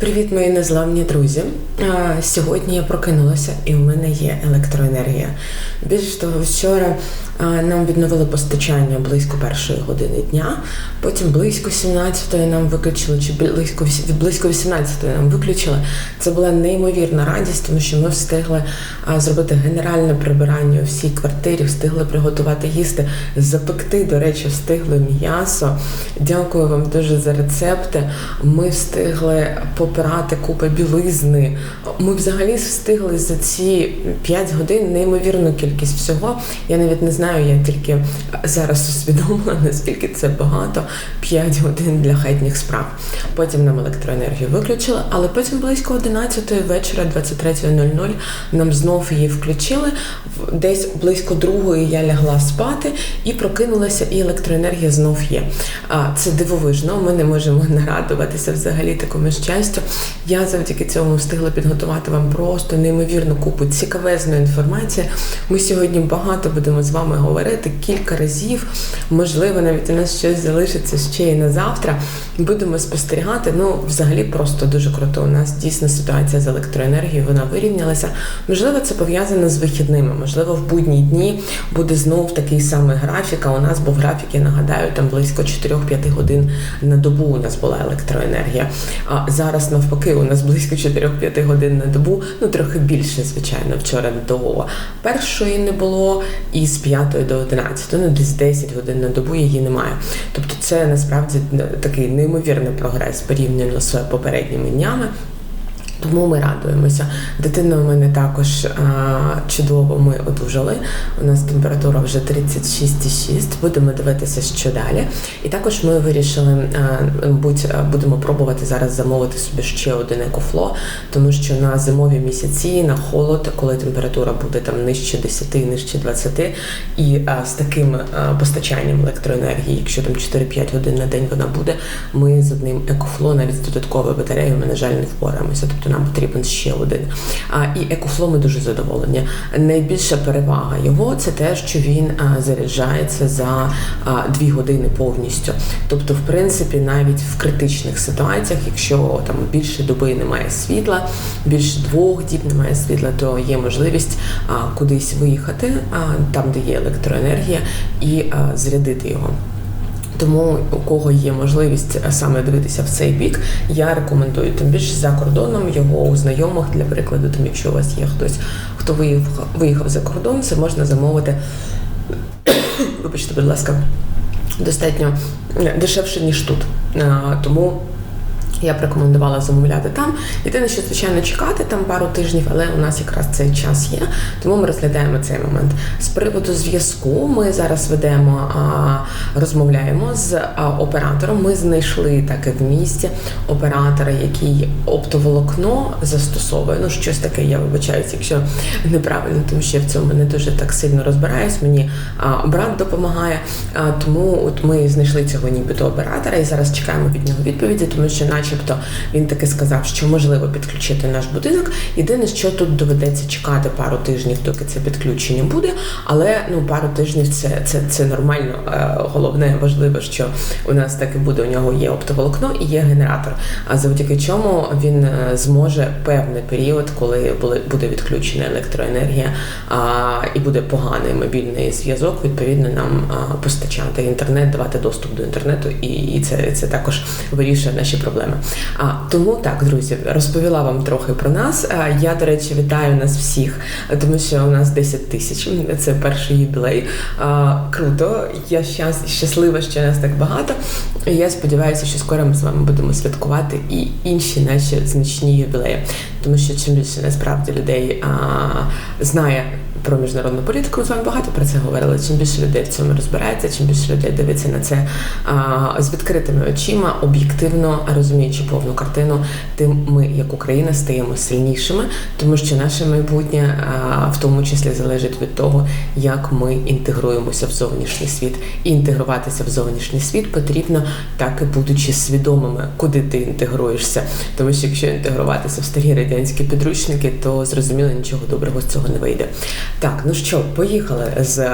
Привіт, мої незламні друзі. Сьогодні я прокинулася і в мене є електроенергія. Більш того, вчора нам відновили постачання близько першої години дня, потім близько 17-ї нам виключили, чи близько близько 18-ї нам виключили. Це була неймовірна радість, тому що ми встигли зробити генеральне прибирання у всій квартирі, встигли приготувати їсти, запекти, до речі, встигли м'ясо. Дякую вам дуже за рецепти. Ми встигли попирати купи білизни. Ми взагалі встигли за ці 5 годин неймовірну кількість всього. Я навіть не знаю, я тільки зараз усвідомила, наскільки це багато 5 годин для хатніх справ. Потім нам електроенергію виключили, але потім близько 11 вечора, 23.00, нам знов її включили. Десь близько другої я лягла спати і прокинулася, і електроенергія знов є. Це дивовижно. Ми не можемо нарадуватися взагалі такому щастю. Я завдяки цьому встигла підготувати вам просто неймовірну купу цікавезної інформації. Ми сьогодні багато будемо з вами говорити кілька разів. Можливо, навіть у нас щось залишиться ще й на завтра. Будемо спостерігати. Ну, взагалі, просто дуже круто. У нас дійсно ситуація з електроенергією, вона вирівнялася. Можливо, це пов'язано з вихідними. Можливо, в будні дні буде знов такий самий графік. А у нас був графік, я нагадаю, там близько 4-5 годин на добу у нас була електроенергія. А зараз навпаки, у нас близько 4-5 годин на добу, ну трохи більше, звичайно, вчора до першої не було, і з 5 до 11, ну десь 10 годин на добу її немає. Тобто це насправді такий неймовірний прогрес порівняно з попередніми днями. Тому ми радуємося. Дитина у мене також а, чудово. Ми одужали. У нас температура вже 36,6. Будемо дивитися, що далі. І також ми вирішили, а, будь будемо пробувати зараз замовити собі ще один екофло, тому що на зимові місяці, на холод, коли температура буде там нижче 10, нижче 20, і а, з таким а, постачанням електроенергії, якщо там 4-5 годин на день вона буде, ми з одним екофло навіть з додатковою батареєю, ми, на жаль, не впораємося. Тобто нам потрібен ще один. І екофло ми дуже задоволені. Найбільша перевага його це те, що він заряджається за дві години повністю. Тобто, в принципі, навіть в критичних ситуаціях, якщо там більше доби немає світла, більше двох діб немає світла, то є можливість кудись виїхати, там де є електроенергія, і зарядити його. Тому у кого є можливість е, саме дивитися в цей бік, я рекомендую тим більше за кордоном його у знайомих для прикладу. Тому якщо у вас є хтось, хто виїхав, виїхав за кордон, це можна замовити. Вибачте, будь ласка, достатньо е, дешевше ніж тут. Тому я б рекомендувала замовляти там. Єдине, що звичайно чекати там пару тижнів, але у нас якраз цей час є, тому ми розглядаємо цей момент. З приводу зв'язку ми зараз ведемо, розмовляємо з оператором. Ми знайшли таке в місті оператора, який оптоволокно застосовує. Ну, щось таке, я вибачаюсь, якщо неправильно, тому що я в цьому не дуже так сильно розбираюсь. Мені брат допомагає. Тому от ми знайшли цього нібито оператора і зараз чекаємо від нього відповіді, тому що, наче начебто він таки сказав, що можливо підключити наш будинок. Єдине, що тут доведеться чекати пару тижнів, доки це підключення буде. Але ну пару тижнів це це, це нормально. Е, головне, важливо, що у нас таки буде. У нього є оптоволокно і є генератор. А завдяки чому він е, зможе певний період, коли буде відключена електроенергія і буде поганий мобільний зв'язок, відповідно нам постачати інтернет, давати доступ до інтернету, і це, це також вирішує наші проблеми. А тому так, друзі, розповіла вам трохи про нас. Я, до речі, вітаю нас всіх, тому що у нас 10 тисяч. Це перший юбілей. Круто, я щаслива, що нас так багато. І Я сподіваюся, що скоро ми з вами будемо святкувати і інші наші значні юбілеї, тому що чим більше насправді людей а, знає про міжнародну політику. З вами багато про це говорили. Чим більше людей в цьому розбирається, чим більше людей дивиться на це а, з відкритими очима, об'єктивно розуміючи повну картину, тим ми, як Україна, стаємо сильнішими, тому що наше майбутнє а, в тому числі залежить від того, як ми інтегруємося в зовнішній світ. І інтегруватися в зовнішній світ потрібно так і будучи свідомими, куди ти інтегруєшся. Тому що якщо інтегруватися в старі радянські підручники, то зрозуміло нічого доброго з цього не вийде. Так, ну що, поїхали з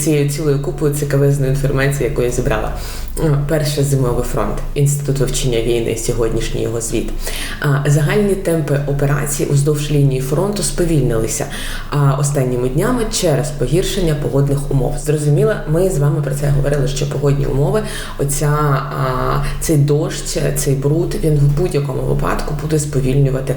цією цілою купою цікавезної інформації, яку я зібрала. Перший зимовий фронт інститут вивчення війни, сьогоднішній його звіт. Загальні темпи операцій уздовж лінії фронту сповільнилися останніми днями через погіршення погодних умов. Зрозуміло, ми з вами про це говорили, що погодні умови, оця цей дощ, цей бруд, він в будь-якому випадку буде сповільнювати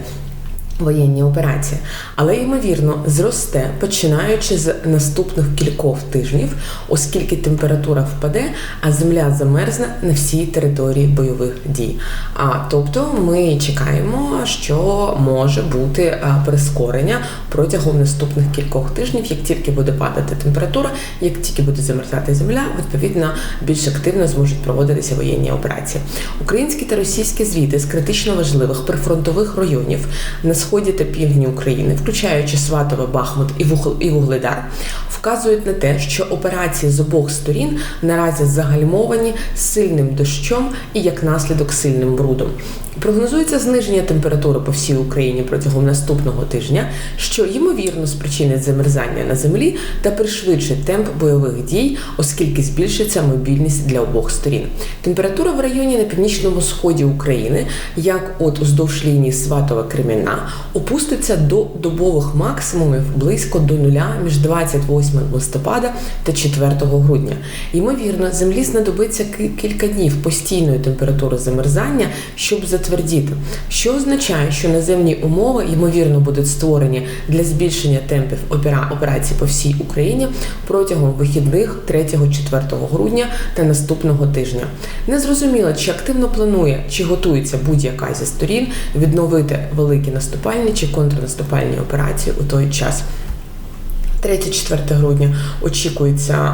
Воєнні операції, але ймовірно зросте починаючи з наступних кількох тижнів, оскільки температура впаде, а земля замерзне на всій території бойових дій. А тобто ми чекаємо, що може бути прискорення протягом наступних кількох тижнів, як тільки буде падати температура, як тільки буде замерзати земля, відповідно більш активно зможуть проводитися воєнні операції. Українські та російські звіти з критично важливих прифронтових районів на сході та півдні України, включаючи Сватове, Бахмут і Вугледар, вказують на те, що операції з обох сторін наразі загальмовані сильним дощом і як наслідок сильним брудом. Прогнозується зниження температури по всій Україні протягом наступного тижня, що ймовірно спричинить замерзання на землі та пришвидшить темп бойових дій, оскільки збільшиться мобільність для обох сторін. Температура в районі на північному сході України, як от уздовж лінії Сватова Кремінна, опуститься до добових максимумів близько до нуля між 28 листопада та 4 грудня. Ймовірно, землі знадобиться кілька днів постійної температури замерзання, щоб затвердіти, що означає, що наземні умови ймовірно будуть створені для збільшення темпів операцій по всій Україні протягом вихідних 3-4 грудня та наступного тижня. Незрозуміло, чи активно планує, чи готується будь-яка зі сторін відновити великі наступальні чи контрнаступальні операції у той час. 3-4 грудня очікується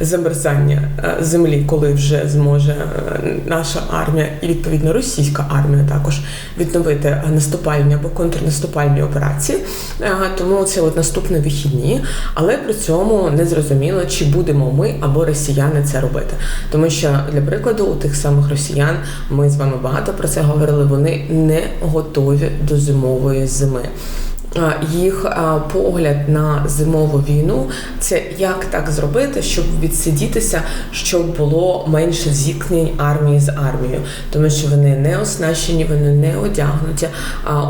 замерзання е, землі, коли вже зможе е, наша армія і відповідно російська армія також відновити наступальні або контрнаступальні операції. А, тому це от наступні вихідні, але при цьому не зрозуміло, чи будемо ми або росіяни це робити. Тому що для прикладу у тих самих росіян ми з вами багато про це говорили. Вони не готові до зимової зими їх погляд на зимову війну. Це як так зробити, щоб відсидітися, щоб було менше зіткнень армії з армією, тому що вони не оснащені, вони не одягнуті,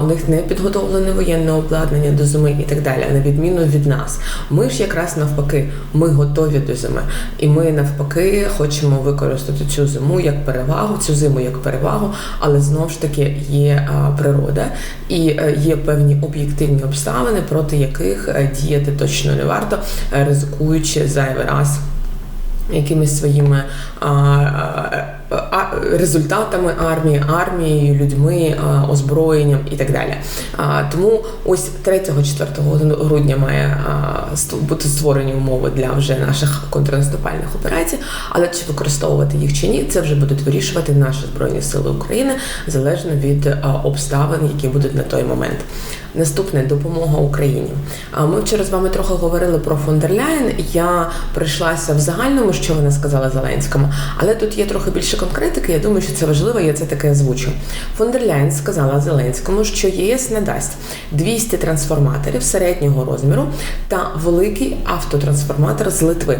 у них не підготовлене воєнне обладнання до зими і так далі. На відміну від нас, ми ж якраз навпаки, ми готові до зими, і ми навпаки хочемо використати цю зиму як перевагу, цю зиму як перевагу, але знову ж таки є природа і е, є певні об'єктивні об'єктивні обставини, проти яких е, діяти точно не варто, е, ризикуючи зайвий раз якимись своїми результатами армії, армією, людьми, озброєнням і так далі. Тому ось 3-4 грудня має бути створені умови для вже наших контрнаступальних операцій, але чи використовувати їх чи ні, це вже будуть вирішувати наші збройні сили України залежно від обставин, які будуть на той момент. Наступне допомога Україні. Ми вчора з вами трохи говорили про фон. Я прийшлася в загальному, що вона сказала Зеленському, але тут є трохи більше конкретики. Я думаю, що це важливо. Я це таке озвучу. Фон сказала Зеленському, що ЄС надасть 200 трансформаторів середнього розміру та великий автотрансформатор з Литви.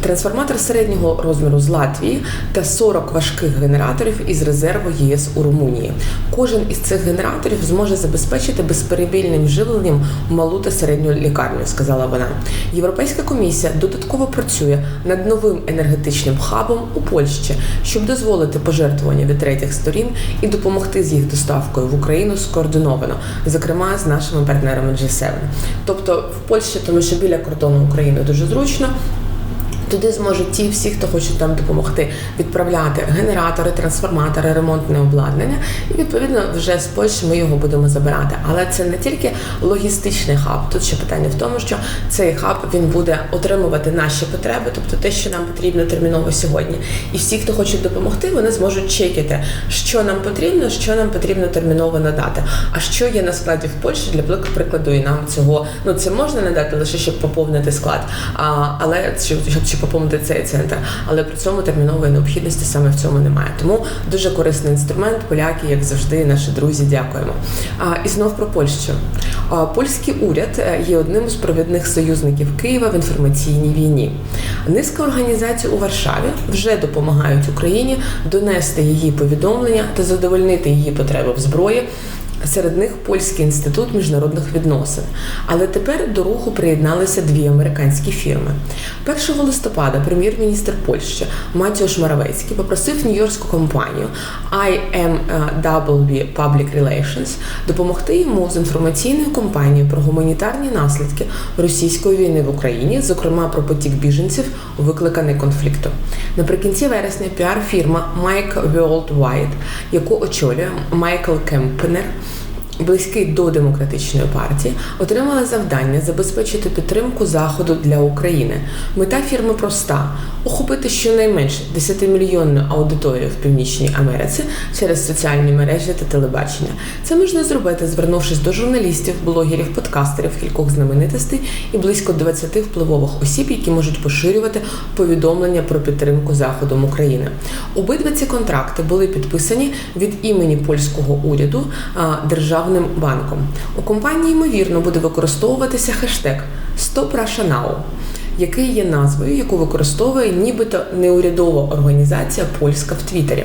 Трансформатор середнього розміру з Латвії та 40 важких генераторів із резерву ЄС у Румунії. Кожен із цих генераторів зможе забезпечити безперебільним живленням малу та середню лікарню, сказала вона. Європейська комісія додатково працює над новим енергетичним хабом у Польщі, щоб дозволити пожертвування від третіх сторін і допомогти з їх доставкою в Україну скоординовано, зокрема з нашими партнерами G7. Тобто в Польщі, тому що біля кордону України дуже зручно. Туди зможуть ті всі, хто хоче там допомогти, відправляти генератори, трансформатори, ремонтне обладнання, і відповідно вже з Польщі ми його будемо забирати. Але це не тільки логістичний хаб. Тут ще питання в тому, що цей хаб він буде отримувати наші потреби, тобто те, що нам потрібно терміново сьогодні. І всі, хто хочуть допомогти, вони зможуть чекати, що нам потрібно, що нам потрібно терміново надати. А що є на складі в Польщі для прикладу, і нам цього ну це можна надати лише щоб поповнити склад, а але щоб щоб поповнити цей центр, але при цьому термінової необхідності саме в цьому немає. Тому дуже корисний інструмент. Поляки, як завжди, наші друзі, дякуємо. А, І знов про Польщу. Польський уряд е, є одним з провідних союзників Києва в інформаційній війні. Низка організацій у Варшаві вже допомагають Україні донести її повідомлення та задовольнити її потреби в зброї. Серед них Польський інститут міжнародних відносин. Але тепер до руху приєдналися дві американські фірми. 1 листопада прем'єр-міністр Польщі Матіош Маравецький попросив нью-йоркську компанію IMW Public Relations допомогти йому з інформаційною кампанією про гуманітарні наслідки російської війни в Україні, зокрема про потік біженців, викликаний конфліктом. Наприкінці вересня піар-фірма Mike Worldwide, яку очолює Майкл Кемпнер, близький до демократичної партії, отримала завдання забезпечити підтримку заходу для України. Мета фірми проста: охопити щонайменше 10-мільйонну аудиторію в Північній Америці через соціальні мережі та телебачення. Це можна зробити, звернувшись до журналістів, блогерів, подкастерів, кількох знаменитостей і близько 20 впливових осіб, які можуть поширювати повідомлення про підтримку заходом України. Обидва ці контракти були підписані від імені польського уряду держав державним банком. У компанії ймовірно буде використовуватися хештег «Stop Russia Now», який є назвою, яку використовує нібито неурядова організація Польська в Твіттері.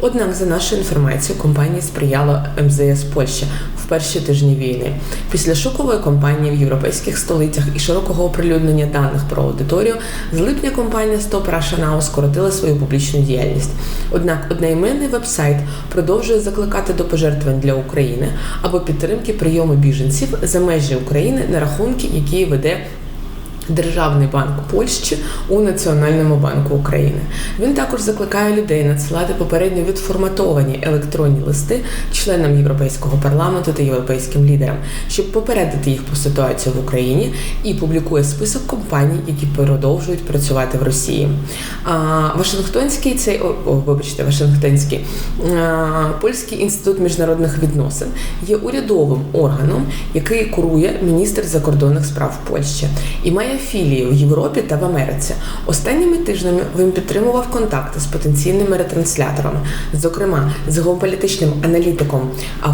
Однак, за нашою інформацією, компанії сприяла МЗС Польщі в перші тижні війни. Після шокової кампанії в європейських столицях і широкого оприлюднення даних про аудиторію з липня компанія Stop Russia Now скоротила свою публічну діяльність. Однак одноіменний вебсайт продовжує закликати до пожертвувань для України або підтримки прийому біженців за межі України на рахунки, які веде Державний банк Польщі у Національному банку України він також закликає людей надсилати попередньо відформатовані електронні листи членам Європейського парламенту та європейським лідерам, щоб попередити їх про ситуацію в Україні і публікує список компаній, які продовжують працювати в Росії. А, Вашингтонський цей о, вибачте, Вашингтонський а, польський інститут міжнародних відносин є урядовим органом, який курує міністр закордонних справ Польщі і має філії в Європі та в Америці. Останніми тижнями він підтримував контакти з потенційними ретрансляторами, зокрема з геополітичним аналітиком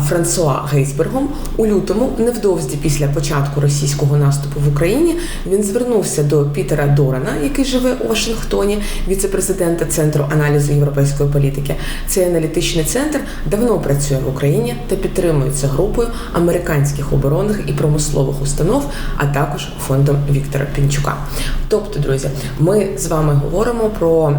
Франсуа Гейсбергом. У лютому, невдовзі після початку російського наступу в Україні, він звернувся до Пітера Дорана, який живе у Вашингтоні, віце-президента Центру аналізу європейської політики. Цей аналітичний центр давно працює в Україні та підтримується групою американських оборонних і промислових установ, а також фондом Віктора Пінчука. Тобто, друзі, ми з вами говоримо про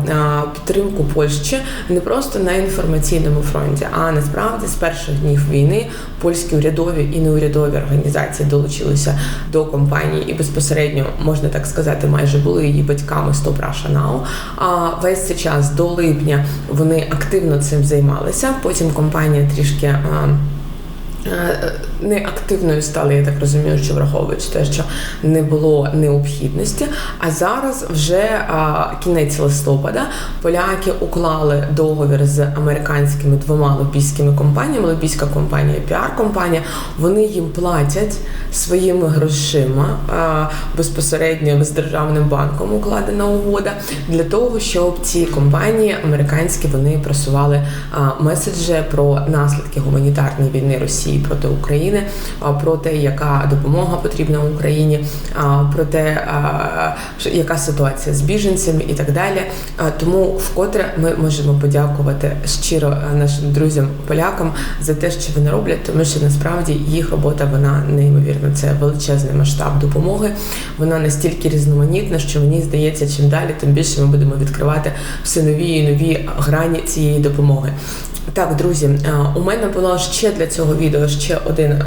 підтримку Польщі не просто на інформаційному фронті, а насправді з перших днів війни польські урядові і неурядові організації долучилися до компанії і безпосередньо можна так сказати, майже були її батьками Stop Russia Now. А весь цей час до липня вони активно цим займалися. Потім компанія трішки. Е, неактивною стали, я так розумію, що враховуючи те, що не було необхідності. А зараз вже кінець листопада поляки уклали договір з американськими двома лобійськими компаніями. Лобійська компанія, піар-компанія. Вони їм платять своїми грошима безпосередньо з державним банком укладена угода для того, щоб ці компанії американські вони просували меседжі про наслідки гуманітарної війни Росії. Проти України, про те, яка допомога потрібна Україні, про те, яка ситуація з біженцями і так далі. Тому вкотре ми можемо подякувати щиро нашим друзям-полякам за те, що вони роблять, тому що насправді їх робота вона неймовірна. Це величезний масштаб допомоги. Вона настільки різноманітна, що мені здається, чим далі, тим більше ми будемо відкривати все нові і нові грані цієї допомоги. Так, друзі, у мене було ще для цього відео ще один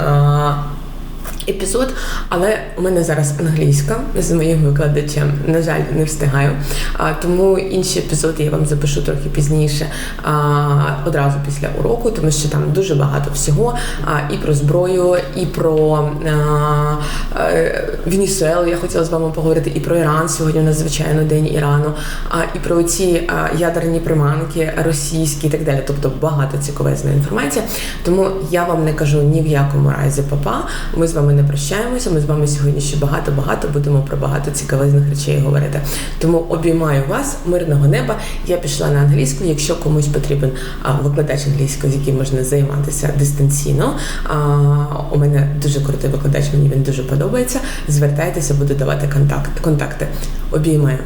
епізод, але у мене зараз англійська з моїм викладачем. На жаль, не встигаю. А, Тому інші епізоди я вам запишу трохи пізніше, а, одразу після уроку, тому що там дуже багато всього. А, І про зброю, і про а, Венесуелу я хотіла з вами поговорити, і про Іран. Сьогодні надзвичайно день Ірану, а і про ці ядерні приманки російські і так далі. Тобто багато цікавезної інформації. Тому я вам не кажу ні в якому разі папа. Ми з вами не прощаємося. Ми з вами сьогодні ще багато-багато будемо про багато цікавих речей говорити. Тому обіймаю вас, мирного неба. Я пішла на англійську. Якщо комусь потрібен викладач англійської, з яким можна займатися дистанційно. У мене дуже крутий викладач, мені він дуже подобається. Звертайтеся, буду давати контакт, контакти. Обіймаю.